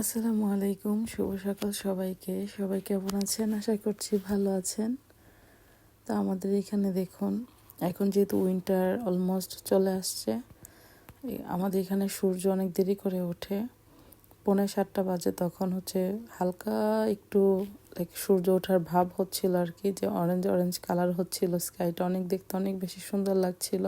আসসালামু আলাইকুম, শুভ সকাল সবাইকে। সবাই কেমন আছেন? আশা করছি ভালো আছেন। তা আমাদের এখানে দেখুন, এখন যেহেতু উইন্টার অলমোস্ট চলে আসছে আমাদের এখানে সূর্য অনেক দেরি করে ওঠে। পৌনে সাতটা বাজে, তখন হচ্ছে হালকা একটু লাইক সূর্য ওঠার ভাব হচ্ছিল আর কি, যে অরেঞ্জ অরেঞ্জ কালার হচ্ছিল স্কাইটা অনেক দেখতে অনেক বেশি সুন্দর লাগছিল।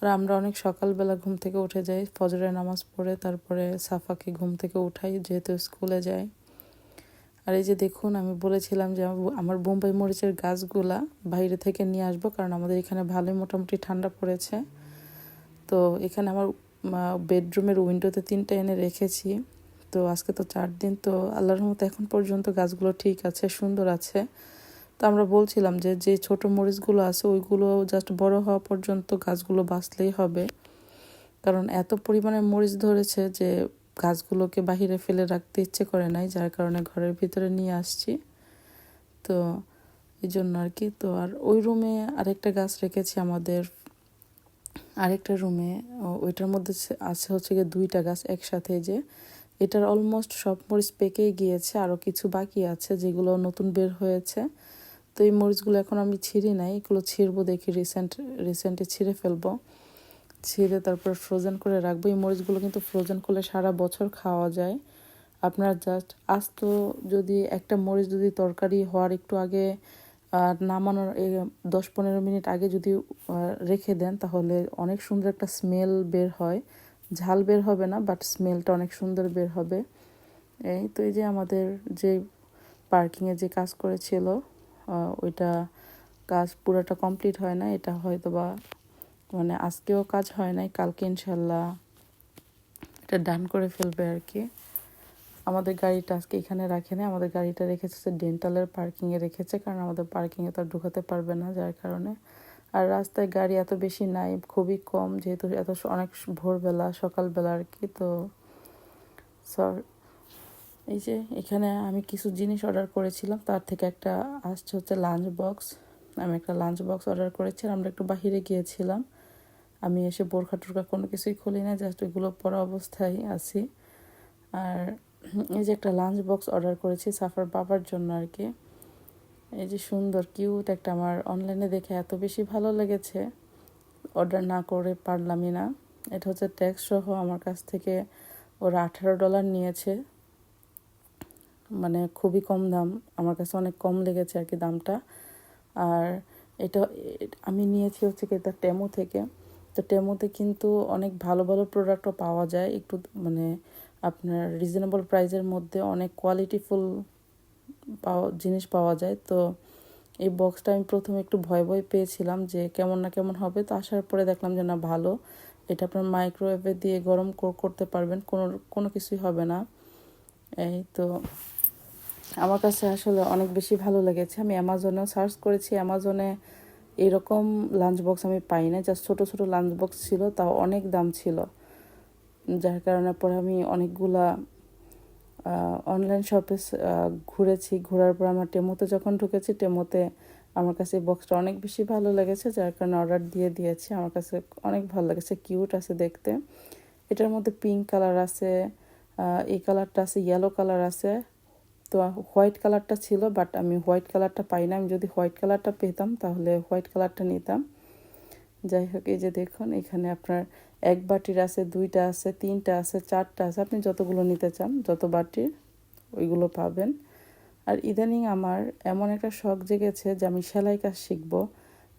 আর আমরা অনেক সকালবেলা ঘুম থেকে উঠে যাই, ফজরের নামাজ পড়ে তারপরে সাফাকে ঘুম থেকে উঠাই যেহেতু স্কুলে যাই। আর এই যে দেখুন, আমি বলেছিলাম যে আমার- বোম্বাই মরিচের গাছগুলা বাইরে থেকে নিয়ে আসব কারণ আমাদের এখানে ভালোই মোটামুটি ঠান্ডা পড়েছে। তো এখানে আমার বেডরুমের উইন্ডোতে তিনটা এনে রেখেছি। তো আজকে তো চার দিন, তো আল্লাহর মতো এখন পর্যন্ত গাছগুলো ঠিক আছে, সুন্দর আছে। তো আমরা বলছিলাম যে যে ছোট মরিচগুলো আছে, ওইগুলো জাস্ট বড় হওয়া পর্যন্ত গাছগুলো বাঁচলেই হবে। কারণ এত পরিমাণে মরিচ ধরেছে যে, গাছগুলোকে বাহিরে ফেলে রাখতে ইচ্ছে করে নাই, যার কারণে ঘরের ভিতরে নিয়ে আসছি। তো এই জন্য আর কি। তো আর ওই রুমে আরেকটা গাছ রেখেছি আমাদের, আরেকটা রুমে। ওইটার মধ্যে আছে হচ্ছে গিয়ে দুইটা গাছ একসাথে যে, এটার অলমোস্ট সব মরিচ পেকেই গিয়েছে। আরও কিছু বাকি আছে যেগুলো নতুন বের হয়েছে। তো এই মরিচগুলো এখন আমি ছিঁড়ি নাই, এগুলো ছিঁড়বো দেখি রিসেন্ট রিসেন্টে ছিঁড়ে ফেলব। ছিঁড়ে তারপর ফ্রোজেন করে রাখব। এই মরিচগুলো কিন্তু ফ্রোজেন করলে সারা বছর খাওয়া যায়। আপনার জাস্ট আস্ত যদি একটা মরিচ যদি তরকারি হওয়ার একটু আগে নামানোর দশ পনেরো মিনিট আগে যদি রেখে দেন, তাহলে অনেক সুন্দর একটা স্মেল বের হয়। ঝাল বের হবে না বাট স্মেলটা অনেক সুন্দর বের হবে। এই তো এই যে আমাদের যে পার্কিংয়ে যে কাজ করেছিল ওইটা কাজ পুরোটা কমপ্লিট হয় না, এটা হয়তো বা মানে আজকেও কাজ হয় নাই, কালকে ইনশাল্লাহ এটা ডান করে ফেলবে আর কি। আমাদের গাড়িটা আজকে এখানে রাখে না আমাদের গাড়িটা রেখেছে ডেন্টালের পার্কিংয়ে রেখেছে, কারণ আমাদের পার্কিংয়ে তো ঢুকাতে পারবে না যার কারণে। আর রাস্তায় গাড়ি এত বেশি নাই, খুবই কম, যেহেতু এত অনেক ভোরবেলা, সকালবেলা আর কি, তো সর এই যে এখানে আমি কিছু জিনিস অর্ডার করেছিলাম। তার থেকে একটা আসছে হচ্ছে লাঞ্চ বক্স আমি একটা লাঞ্চ বক্স অর্ডার করেছি আর আমরা একটু বাহিরে গিয়েছিলাম। আমি এসে বোরখা টোরখা কোনো কিছুই খুলি না জাস্ট ওইগুলো পরা অবস্থায় আছি। আর এই যে একটা লাঞ্চ বক্স অর্ডার করেছি সাফার বাবার জন্য আর কি। এই যে সুন্দর কিউট একটা আমার অনলাইনে দেখে এত বেশি ভালো লেগেছে। অর্ডার না করে পারলামই না। এটা হচ্ছে ট্যাক্স সহ আমার কাছ থেকে ওরা আঠারো ডলার নিয়েছে। মানে খুবই কম দাম। আমার কাছে অনেক কম লেগেছে আর কি দামটা। আর এটা, আমি নিয়েছি হচ্ছে কি এটা টেমো থেকে। তো টেমোতে কিন্তু অনেক ভালো ভালো প্রোডাক্টও পাওয়া যায়। একটু মানে আপনার রিজনেবল প্রাইসের মধ্যে অনেক কোয়ালিটিফুল পাওয়া, জিনিস পাওয়া যায়। তো এই বক্সটা আমি প্রথমে একটু ভয় ভয় পেয়েছিলাম যে কেমন না কেমন হবে। তো আসার পরে দেখলাম যে না, ভালো। এটা আপনার মাইক্রোওয়েভে দিয়ে গরম করতে পারবেন। কোনো কোনো কিছুই হবে না। এই তো আমার কাছে আসলে অনেক বেশি ভালো লেগেছে। আমি অ্যামাজনেও সার্চ করেছি। অ্যামাজনে এরকম লাঞ্চ বক্স আমি পাই না জাস্ট ছোটো ছোটো লাঞ্চ বক্স ছিল, তাও অনেক দাম ছিল। যার কারণে পরে আমি অনেকগুলা অনলাইন শপে ঘুরেছি। ঘোরার পর আমার টেমোতে যখন ঢুকেছি টেমোতে আমার কাছে বক্সটা অনেক বেশি ভালো লেগেছে, যার কারণে অর্ডার দিয়ে দিয়েছি। আমার কাছে অনেক ভালো লেগেছে। কিউট আছে দেখতে। এটার মধ্যে পিঙ্ক কালার আছে এই কালারটা আছে ইয়েলো কালার আছে। তো হোয়াইট কালারটা ছিল বাট আমি হোয়াইট কালারটা পাই না আমি যদি হোয়াইট কালারটা পেতাম, তাহলে হোয়াইট কালারটা নিতাম। যাই হোক, এই যে দেখুন, এখানে আপনার এক বাটির আছে, দুইটা আছে, তিনটা আছে, চারটা আছে। আপনি যতগুলো নিতে চান, যত বাটির ওইগুলো পাবেন। আর ইদানিং আমার এমন একটা শখ জেগেছে যে আমি সেলাই কাজ শিখব।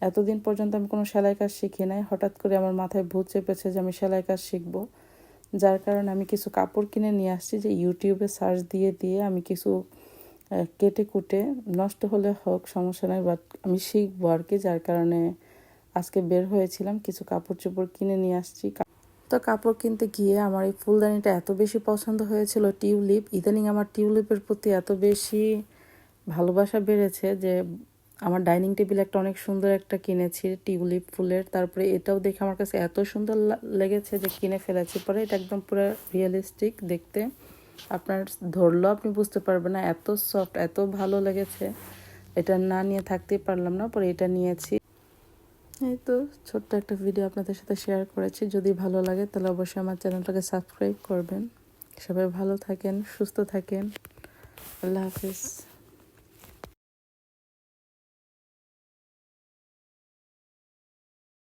এতদিন পর্যন্ত আমি কোনো সেলাই কাজ শিখি নাই। হঠাৎ করে আমার মাথায় ভূত চেপেছে যে আমি সেলাই কাজ শিখব। যার কারণে আমি কিছু কাপড় কিনে নিয়ে আসছি যে ইউটিউবে সার্চ দিয়ে দিয়ে আমি কিছু কেটে কুটে নষ্ট হলে হোক, সমস্যা নাই বাট আমি শিখব আর কি যার কারণে আজকে বের হয়েছিলাম, কিছু কাপড় চোপড় কিনে নিয়ে আসছি। তো কাপড় কিনতে গিয়ে আমার এই ফুলদানিটা এত বেশি পছন্দ হয়েছিল, টিউলিপ। ইদানিং আমার টিউলিপের প্রতি এত বেশি ভালোবাসা বেড়েছে যে আমার ডাইনিং টেবিল একটা অনেক সুন্দর একটা কিনেছি, টিউলিপ ফুলের। তারপরে এটাও দেখে আমার কাছে এত সুন্দর লেগেছে যে কিনে ফেলেছি। পরে এটা একদম পুরো রিয়েলিস্টিক দেখতে। আপনার ধরলেও আপনি বুঝতে পারবেন না, এত সফট এত ভালো লেগেছে। এটা না নিয়ে থাকতেই পারলাম না, পরে এটা নিয়েছি। এই তো ছোট্ট একটা ভিডিও আপনাদের সাথে শেয়ার করেছি। যদি ভালো লাগে তাহলে অবশ্যই আমার চ্যানেলটাকে সাবস্ক্রাইব করবেন। সবাই ভালো থাকেন, সুস্থ থাকেন। আল্লাহ হাফিজ।